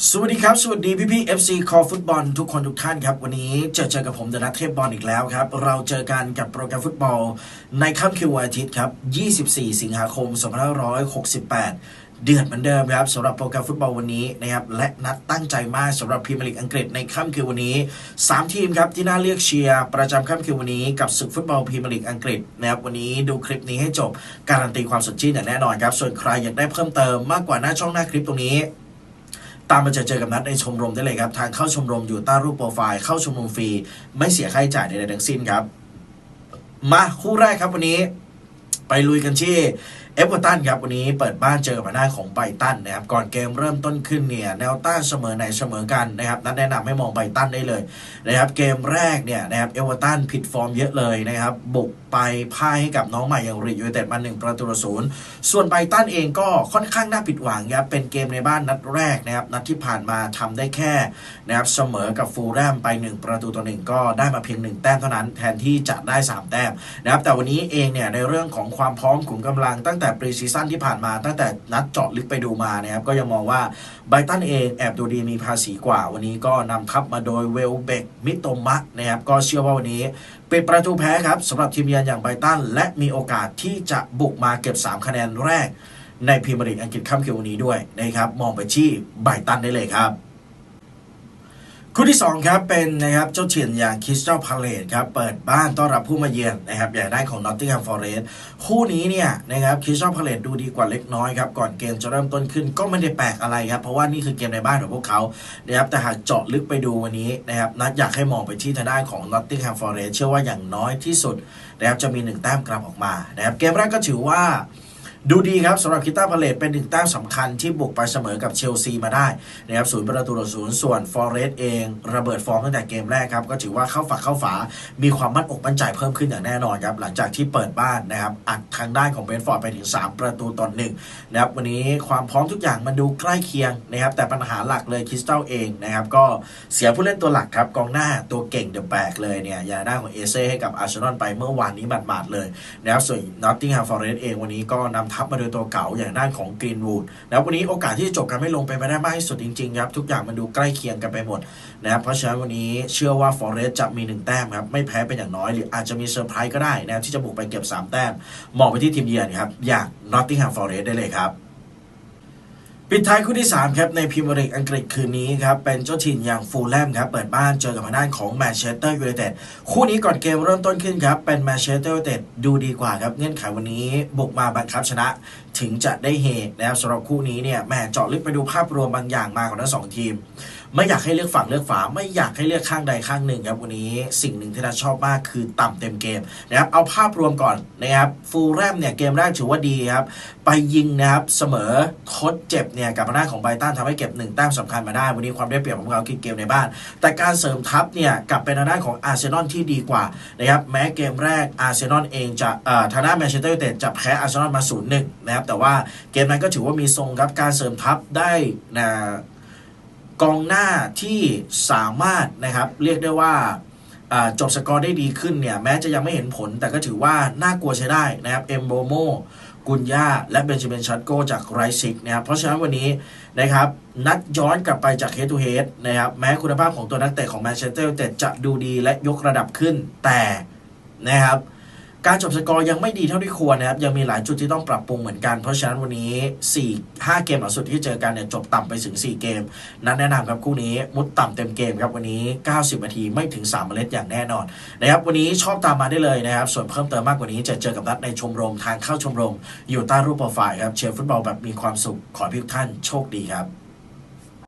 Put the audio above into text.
สวัสดีครับ สวัสดีพี่พี่ FC คอฟุตบอลทุกคนทุกท่านครับ วันนี้เจอเจอกับผมเดนัทเทพบอลอีกแล้วครับ เราเจอกันกับโปรแกรมฟุตบอล ในค่ำคืนวันอาทิตย์ครับ 24 สิงหาคม 2568 เดือดเหมือนเดิมครับสำหรับโปรแกรมฟุตบอลวันนี้นะครับและนัดตั้งใจมากสำหรับพรีเมียร์ลีกอังกฤษในค่ำคืนวันนี้ 3 ทีมครับที่น่าเลือกเชียร์ประจำค่ำคืนวันนี้กับศึกฟุตบอลพรีเมียร์ลีกอังกฤษนะครับวันนี้ดูคลิปนี้ให้จบการันตีความสดชื่นอย่างแน่นอนครับส่วนใครอยากได้เพิ่มเติมมากกว่าหน้าช่องหน้าคลิปตรงนี้ ตามมาเจอเจอกับนัดในชมรมได้เลยครับ ทางเข้าชมรมอยู่ใต้รูปโปรไฟล์เข้าชมรมฟรี ไม่เสียค่าใช้จ่ายใดๆทั้งสิ้นครับ มาคู่แรกครับวันนี้ ไปลุยกันที่เอเวอร์ตันครับวันนี้เปิดบ้านเจอกับหน้าของไบตันนะครับก่อนเกมเริ่มต้นขึ้นเนี่ยแนวต้านเสมอไหนเสมอกันนะครับนัดแนะนำให้มองไบตันได้เลยนะครับเกมแรกเนี่ยนะครับเอเวอร์ตันผิดฟอร์มเยอะเลยนะครับบุกไปพ่ายให้กับน้องใหม่อย่างรีดยูเต็ดมาหนึ่งประตูศูนย์ส่วนไบตันเองก็ค่อนข้างน่าผิดหวังครับเป็นเกมในบ้านนัดแรกนะครับนัดที่ผ่านมาทำได้แค่นะครับเสมอกับฟูลแรมไป 1 ประตูต่อหนึ่งก็ได้มาเพียง 1 แต้มเท่านั้นแทนที่จะได้ 3 แต้มนะครับแต่วันนี้เองเนี่ยในเรื่องของความพร้อมขุมกำลังตั้งแต่ปรีซีซั่นที่ผ่านมาตั้งแต่นัดเจาะลึกไปดูมานะครับก็ยังมองว่าไบตันเองแอบดูดีมีภาษีกว่า วันนี้ก็นำทัพมาโดยเวลเบกมิโตมะนะครับก็เชื่อว่าวันนี้เป็นประตูแพ้ครับสำหรับทีมเยือนอย่างไบตันและมีโอกาสที่จะบุกมาเก็บ 3 คะแนนแรก ในพรีเมียร์ลีกอังกฤษค่ำคืนวันนี้ด้วยนะครับมองไปที่ไบตันได้เลยครับ คู่ที่ 2 ครับ เป็นนะครับเจ้าเฉียนอย่างคริสตัลพาเลตครับ เปิดบ้านต้อนรับผู้มาเยือนนะครับอย่างได้ของนอตติงแฮมฟอร์เรสต์คู่นี้เนี่ยนะครับคริสตัลพาเลตดูดีกว่าเล็กน้อยครับ ก่อนเกมจะเริ่มต้นขึ้นก็ไม่ได้แปลกอะไรครับ เพราะว่านี่คือเกมในบ้านของพวกเขานะครับแต่หากเจาะลึกไปดูวันนี้นะครับนัดอยากให้มองไปที่ทางด้านของนอตติงแฮมฟอร์เรสต์เชื่อว่าอย่างน้อยที่สุดนะครับจะมีหนึ่งแต้มกลับออกมานะครับเกมแรกก็ถือว่า ดูดีครับสำหรับคิต้าพาเลตเป็นหนึ่งแต้มสำคัญที่บุกไปเสมอกับเชลซีมาได้นะครับศูนย์ประตูต่อศูนย์ส่วนฟอร์เรสเองระเบิดฟอร์มตั้งแต่เกมแรกครับ ก็ถือว่าเข้าฝักเข้าฝา มีความมั่นอกมั่นใจเพิ่มขึ้นอย่างแน่นอนครับ หลังจากที่เปิดบ้านนะครับอัดทางด้านของเบนฟอร์ดไปถึง 3 ประตูต่อหนึ่งนะครับวันนี้ความพร้อมทุกอย่างมันดูใกล้เคียงนะครับแต่ปัญหาหลักเลยคริสตัลเองนะครับก็เสียผู้เล่นตัวหลักครับกองหน้าตัวเก่งเดอะแบกเลยเนี่ยย่าด้าของเอเซ่ให้กับอาร์เซนอลไปเมื่อวานนี้หมาดๆเลยนะครับส่วนนอตติงแฮมฟอร์เรสเองวันนี้ก็นำทัพมาโดยตัวเก่าอย่างด้านของกรีนวูดแล้ววันนี้โอกาสที่จะจบกันไม่ลงไปนไปได้มากที่สุดจริงๆครับทุกอย่างมันดูใกล้เคียงกันไปหมดนะครับเพราะฉะนั้นวันนี้เชื่อว่าฟอร์เรสต์จะมีหนึ่งแต้มครับไม่แพ้เป็นอย่างน้อยหรืออาจจะมีเซอร์ไพรส์ก็ได้นะครับที่จะบุกไปเก็บ 3 แต้มมองไปที่ทีมเยือนครับอย่างนอตติงแฮมฟอร์เรสต์ได้เลยครับ ปิดท้ายคู่ที่ 3 ครับ ในพรีเมียร์ลีกอังกฤษคืนนี้ครับ เป็นเจ้าถิ่นอย่างฟูลแลมครับ เปิดบ้านเจอกับทางด้านของแมนเชสเตอร์ยูไนเต็ดคู่นี้ก่อนเกมเริ่มต้นขึ้นครับ เป็นแมนเชสเตอร์ยูไนเต็ดดูดีกว่าครับ เงื่อนไขวันนี้บุกมาบังคับชนะถึงจะได้เฮนะครับสำหรับคู่นี้เนี่ยแม่เจาะลึกไปดูภาพรวมบางอย่างมาของทั้งสองทีม ไม่อยากให้เลือกฝั่งเลือกฝาไม่อยากให้เลือกข้างใดข้างหนึ่งครับวันนี้สิ่งหนึ่งที่นัทชอบมากคือต่ำเต็มเกมนะครับเอาภาพรวมก่อนนะครับฟูลแรมเนี่ยเกมแรกถือว่าดีครับไปยิงนะครับเสมอทดเจ็บเนี่ยกับทางด้าของไบตันทำให้เก็บหนึ่งแต้มสำคัญมาได้ วันนี้ความได้เปรียบของเขาคือเกมในบ้าน แต่การเสริมทัพเนี่ยกลับเป็นทางด้านของอาร์เซนอลที่ดีกว่านะครับแม้เกมแรกอาร์เซนอลเองจะเอ่อทางด้านแมนเชสเตอร์ยูไนเต็ดจะแพ้อาร์เซนอลมา0ูนย์หนึ่งนะครับแต่ว่าเกมนั้นก็ถือว่ามีทรงครับการเสริมทัพได้นะ กองหน้าที่สามารถนะครับเรียกได้ว่าจบสกอร์ได้ดีขึ้นเนี่ย แม้จะยังไม่เห็นผลแต่ก็ถือว่าน่ากลัวใช้ได้นะครับเอมโบโมกุนย่าและเบนจามินชัดโกจากไรซิกนะครับเพราะฉะนั้นวันนี้นะครับนัดย้อนกลับไปจากเฮดทูเฮดนะครับแม้คุณภาพของตัวนักเตะของแมนเชสเตอร์ยูไนเต็ดจะดูดีและยกระดับขึ้นแต่นะครับ การจบสกอร์ยังไม่ดีเท่าที่ควรนะครับ ยังมีหลายจุดที่ต้องปรับปรุงเหมือนกัน เพราะฉะนั้นวันนี้ 4 5 เกมหลังสุดที่เจอกันเนี่ยจบต่ำไปถึง 4 เกม นั้นแนะนำครับคู่นี้มุดต่ำเต็มเกมครับวันนี้ 90 นาทีไม่ถึง 3 เมล็ดอย่างแน่นอนนะครับวันนี้ชอบตามมาได้เลยนะครับ ส่วนเพิ่มเติมมากกว่านี้จะเจอกับนัดในชมรมทางเข้าชมรม อยู่ใต้รูปโปรไฟล์ครับเชียร์ฟุตบอลแบบมีความสุขขอให้ทุกท่านโชคดีครับ